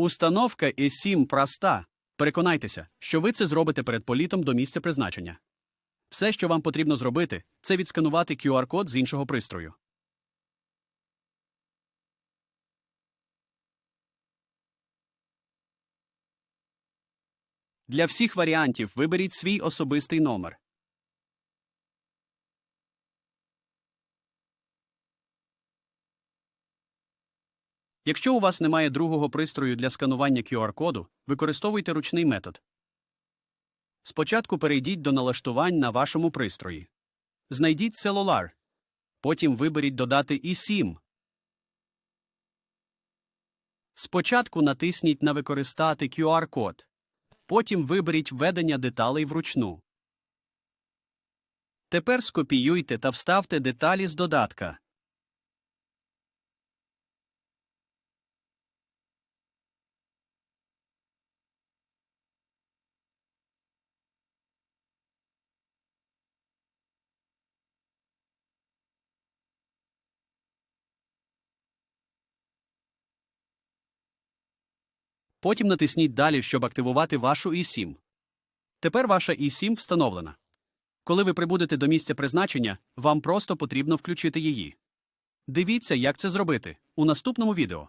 Установка eSIM проста. Переконайтеся, що ви це зробите перед політом до місця призначення. Все, що вам потрібно зробити, це відсканувати QR-код з іншого пристрою. Для всіх варіантів виберіть свій особистий номер. Якщо у вас немає другого пристрою для сканування QR-коду, використовуйте ручний метод. Спочатку перейдіть до налаштувань на вашому пристрої. Знайдіть Cellular. Потім виберіть Додати eSIM. Спочатку натисніть на Використати QR-код. Потім виберіть Введення деталей вручну. Тепер скопіюйте та вставте деталі з додатка. Потім натисніть Далі, щоб активувати вашу eSIM. Тепер ваша eSIM встановлена. Коли ви прибудете до місця призначення, вам просто потрібно включити її. Дивіться, як це зробити у наступному відео.